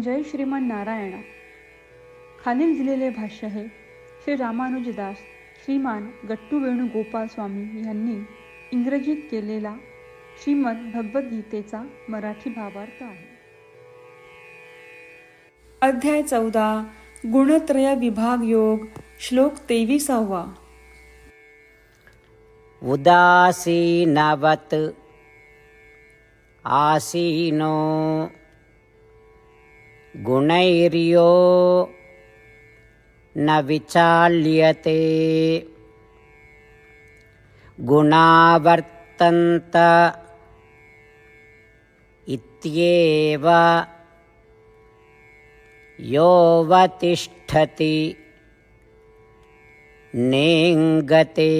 जय श्रीमान नारायणा. खालील दिलेले भाष्य हे श्री रामानुजदास श्रीमान गट्टू वेणुगोपाल स्वामी यांनी इंग्रजीत केलेला श्रीमद भगवद्गीतेचा मराठी भावार्थ आहे. अध्याय चौदा गुणत्रय विभाग योग श्लोक तेविसावा. उदासीनवत् आसीनो गुणैर्यो न विचाल्यते गुणावर्तन्त इत्येव योऽवतिष्ठति नेङ्गते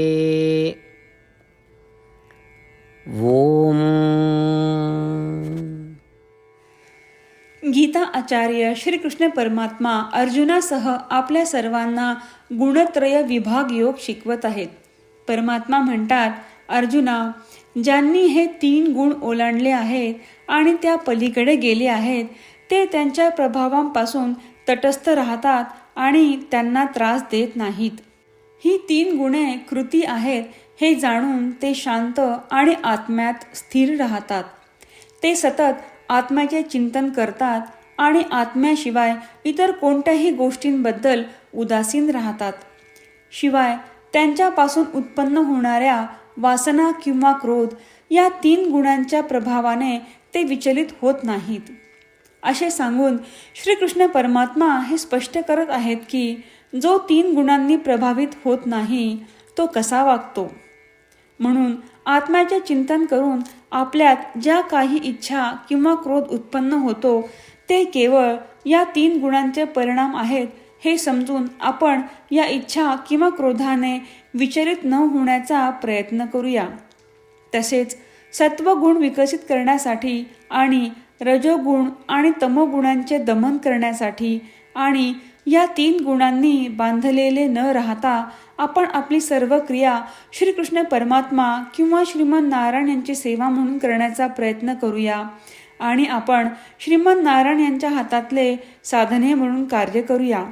ॐ गीता आचार्य श्रीकृष्ण परमात्मा अर्जुनासह आपल्या सर्वांना गुणत्रय विभाग योग शिकवत आहेत. परमात्मा म्हणतात अर्जुना ज्यांनी हे तीन गुण ओलांडले आहेत आणि त्या पलीकडे गेले आहेत ते त्यांच्या प्रभावांपासून तटस्थ राहतात आणि त्यांना त्रास देत नाहीत. ही तीन गुणे कृती आहेत हे जाणून ते शांत आणि आत्म्यात स्थिर राहतात. ते सतत आत्म्याचे चिंतन करतात आणि आत्म्याशिवाय इतर कोणत्याही गोष्टींबद्दल उदासीन राहतात. शिवाय त्यांच्यापासून उत्पन्न होणाऱ्या वासना किंवा क्रोध या तीन गुणांच्या प्रभावाने ते विचलित होत नाहीत. असे सांगून श्रीकृष्ण परमात्मा हे स्पष्ट करत आहेत की जो तीन गुणांनी प्रभावित होत नाही तो कसा वागतो? म्हणून आत्म्याचे चिंतन करून आपल्यात ज्या काही इच्छा किंवा क्रोध उत्पन्न होतो ते केवळ या तीन गुणांचे परिणाम आहेत हे समजून आपण या इच्छा किंवा क्रोधाने विचलित न होण्याचा प्रयत्न करूया. तसेच सत्वगुण विकसित करण्यासाठी आणि रजोगुण आणि तमोगुणांचे दमन करण्यासाठी आणि या तीन गुणांनी बांधलेले न राहता आपण आपली सर्व क्रिया श्रीकृष्ण परमात्मा किंवा श्रीमन नारायण यांची सेवा म्हणून करण्याचा प्रयत्न करूया. आणि आपण श्रीमन नारायण यांच्या हातातले साधने म्हणून कार्य करूया.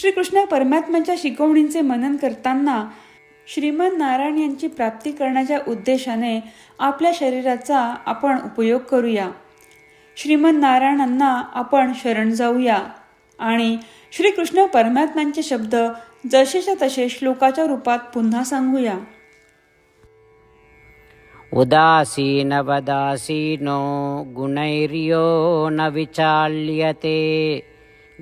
श्रीकृष्ण परमात्म्याच्या शिकवणींचे मनन करताना श्रीमन नारायण यांची प्राप्ती करण्याच्या उद्देशाने आपल्या शरीराचा आपण उपयोग करूया. श्रीमन नारायणांना आपण शरण जाऊया. आणि श्रीकृष्ण परमात्म्यांचे शब्द जसेच्या तसे श्लोकाच्या रूपात पुन्हा सांगूया. उदासीनवदासीनो गुणैर्यो न विचाल्यते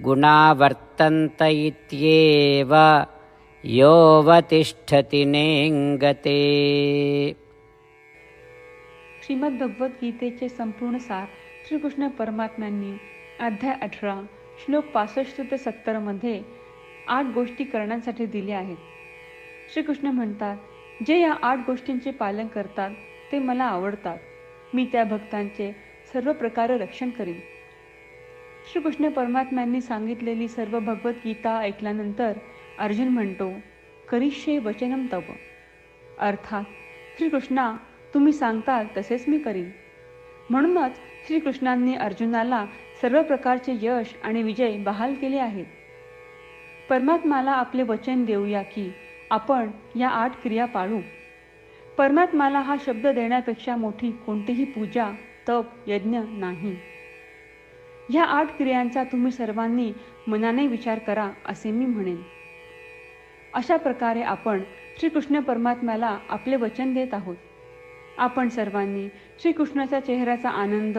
गुणावर्तन्त इत्येव योऽवतिष्ठति नेङ्गते। श्रीमद भगवद्गीतेचे संपूर्ण सार श्रीकृष्ण परमात्म्यांनी अध्याय अठरा. श्लोक पासष्ट ते सत्तरमध्ये आठ गोष्टी करण्यासाठी दिल्या आहेत. श्रीकृष्ण म्हणतात जे या आठ गोष्टींचे पालन करतात ते मला आवडतात. मी त्या भक्तांचे सर्व प्रकारे रक्षण करीन. श्रीकृष्ण परमात्म्यांनी सांगितलेली सर्व भगवद्गीता ऐकल्यानंतर अर्जुन म्हणतो करिष्ये वचनम तव. अर्थात श्रीकृष्णा तुम्ही सांगताल तसेच मी करीन. म्हणूनच श्रीकृष्णांनी अर्जुनाला सर्व प्रकारचे यश आणि विजय बहाल केले आहेत. परमात्माला आपले वचन देऊया की आपण या आठ क्रिया पाळू. परमात्माला हा शब्द देण्यापेक्षा मोठी कोणतीही पूजा तप यज्ञ नाही. ह्या आठ क्रियांचा तुम्ही सर्वांनी मनाने विचार करा असे मी म्हणेन. अशा प्रकारे आपण श्रीकृष्ण परमात्म्याला आपले वचन देत आहोत. आपण सर्वांनी श्रीकृष्णाच्या चेहऱ्याचा आनंद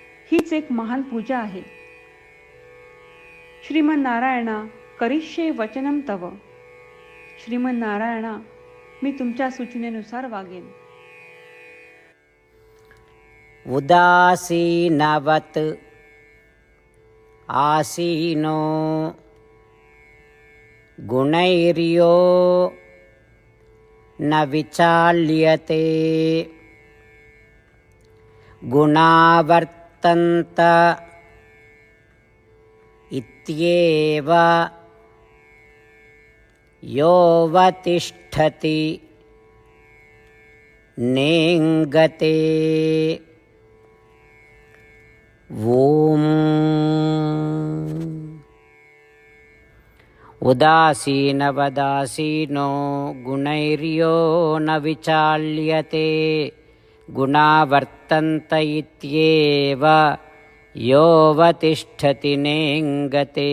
हीच एक महान पूजा आहे. श्रीमन नारायणा करिष्ये वचनम तव. श्रीमन नारायणा मी तुमच्या सूचनेनुसार वागेन. उदासीनवत् आसीनो गुणैर्यो न विचाल्यते। गुणावर्तन्त इत्येव योऽवतिष्ठति नेङ्गते। ॐ। उदासीनवदासीनो गुणैर्यो न विचाल्यते गुणावर्तन्त इत्येव योऽवतिष्ठति नेङ्गते